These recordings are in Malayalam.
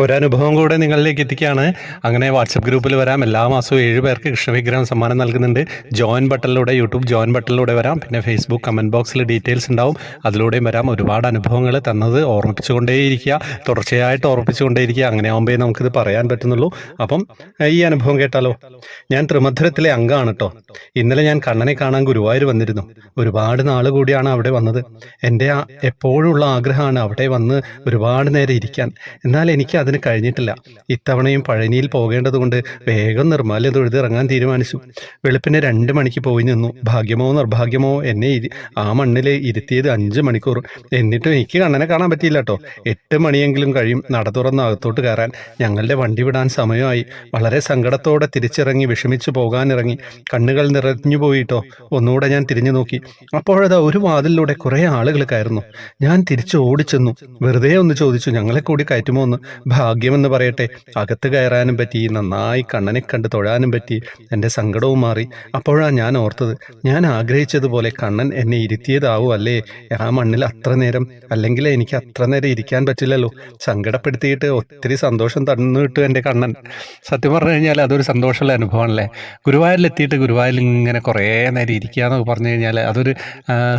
ഒരനുഭവം കൂടെ നിങ്ങളിലേക്ക് എത്തിക്കുകയാണ്. അങ്ങനെ വാട്സപ്പ് ഗ്രൂപ്പിൽ വരാം. എല്ലാ മാസവും ഏഴ് പേർക്ക് കൃഷ്ണവിഗ്രഹം സമ്മാനം നൽകുന്നുണ്ട്. ജോയിൻ ബട്ടണിലൂടെ യൂട്യൂബ് ജോയിൻ ബട്ടണിലൂടെ വരാം. പിന്നെ ഫേസ്ബുക്ക് കമന്റ് ബോക്സിൽ ഡീറ്റെയിൽസ് ഉണ്ടാവും. അതിലൂടെയും വരാം. ഒരുപാട് അനുഭവങ്ങൾ തന്നത് ഓർമ്മിപ്പിച്ചുകൊണ്ടേയിരിക്കുക. തുടർച്ചയായിട്ട് ഓർമ്മിപ്പിച്ചുകൊണ്ടേയിരിക്കുക. അങ്ങനെ ആകുമ്പോൾ നമുക്കിത് പറയാൻ പറ്റുന്നുള്ളൂ. അപ്പം ഈ അനുഭവം കേട്ടാലോ? ഞാൻ ത്രിമധുരത്തിലെ അംഗമാണ് കേട്ടോ ഇന്നലെ ഞാൻ കണ്ണനെ കാണാൻ ഗുരുവായൂർ വന്നിരുന്നു. ഒരുപാട് നാൾ കൂടിയാണ് അവിടെ വന്നത്. എന്റെ എപ്പോഴുള്ള ആഗ്രഹമാണ് അവിടെ വന്ന് ഒരുപാട് നേരം ഇരിക്കാൻ. എന്നാൽ എനിക്ക് അതിന് കഴിഞ്ഞിട്ടില്ല. ഇത്തവണയും പഴനിയിൽ പോകേണ്ടതുകൊണ്ട് വേഗം നിർമ്മാല്യം തൊഴുതി ഇറങ്ങാൻ തീരുമാനിച്ചു. വെളുപ്പിന് രണ്ട് മണിക്ക് പോയി നിന്നു. ഭാഗ്യമോ നിർഭാഗ്യമോ എന്നെ ആ മണ്ണിൽ ഇരുത്തിയത് അഞ്ച് മണിക്കൂർ. എന്നിട്ടും എനിക്ക് കണ്ണനെ കാണാൻ പറ്റിയില്ല കേട്ടോ എട്ട് മണിയെങ്കിലും കഴിയും. നട തുറന്ന് അകത്തോട്ട് കയറാൻ. ഞങ്ങളുടെ വണ്ടി വിടാൻ സമയമായി. വളരെ സങ്കടത്തോടെ തിരിച്ചിറങ്ങി വിഷമിച്ചു പോകാനിറങ്ങി. കണ്ണുകൾ നിറഞ്ഞു പോയിട്ടോ ഒന്നുകൂടെ ഞാൻ തിരിഞ്ഞു നോക്കി. അപ്പോഴതാ ഒരു വാതിലിലൂടെ കുറേ ആളുകൾ കയറുന്നു. ഞാൻ തിരിച്ചു ഓടിച്ചെന്നു. വെറുതെ ഒന്ന് ചോദിച്ചു ഞങ്ങളെ കൂടി കയറ്റുമോ? എന്ന്. ഭാഗ്യമെന്ന് പറയട്ടെ. അകത്ത് കയറാനും പറ്റി നന്നായി കണ്ണനെ കണ്ട് തൊഴാനും പറ്റി എന്റെ സങ്കടവും മാറി. അപ്പോഴാണ് ഞാൻ ഓർത്തത് ഞാൻ ആഗ്രഹിച്ചതുപോലെ കണ്ണൻ എന്നെ ഇരുത്തിയതാവും അല്ലേ? ആ മണ്ണിൽ അത്ര നേരം അല്ലെങ്കിൽ എനിക്ക് അത്ര നേരം ഇരിക്കാൻ പറ്റില്ലല്ലോ. സങ്കടപ്പെടുത്തിയിട്ട് ഒത്തിരി സന്തോഷം തന്നു കിട്ടും എന്റെ കണ്ണൻ. സത്യം പറഞ്ഞു കഴിഞ്ഞാൽ അതൊരു സന്തോഷമുള്ള അനുഭവമാണല്ലേ? ഗുരുവായൂരിലെത്തിയിട്ട് ഗുരുവായൂരിൽ ഇങ്ങനെ കുറേ നേരം ഇരിക്കുക എന്നൊക്കെ പറഞ്ഞു കഴിഞ്ഞാൽ അതൊരു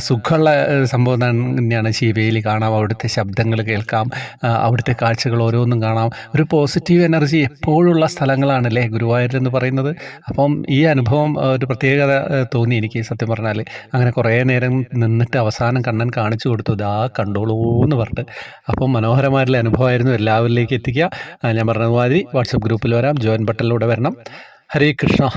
സുഖമുള്ള സംഭവം തന്നെയാണ്. ശിവയിൽ കാണാം അവിടുത്തെ ശബ്ദങ്ങൾ കേൾക്കാം അവിടുത്തെ കാഴ്ചകൾ ഓരോന്നും കാണാം. ഒരു പോസിറ്റീവ് എനർജി എപ്പോഴുള്ള സ്ഥലങ്ങളാണ് അല്ലേ ഗുരുവായൂർ എന്ന് പറയുന്നത്. അപ്പം ഈ അനുഭവം ഒരു പ്രത്യേകത തോന്നി എനിക്ക് സത്യം പറഞ്ഞാൽ അങ്ങനെ കുറേ നേരം നിന്നിട്ട് അവസാനം കണ്ണൻ കാണിച്ചു കൊടുത്തു. ഇതാ കണ്ടോളൂ എന്ന് പറഞ്ഞിട്ട്. അപ്പം മനോഹരമായിട്ടുള്ള അനുഭവമായിരുന്നു. എല്ലാവരിലേക്ക് എത്തിക്കുക. ഞാൻ പറഞ്ഞതുമാതിരി വാട്സപ്പ് ഗ്രൂപ്പിൽ വരാം. ജോയിൻ ബട്ടണിലൂടെ വരണം. ഹരേ കൃഷ്ണ.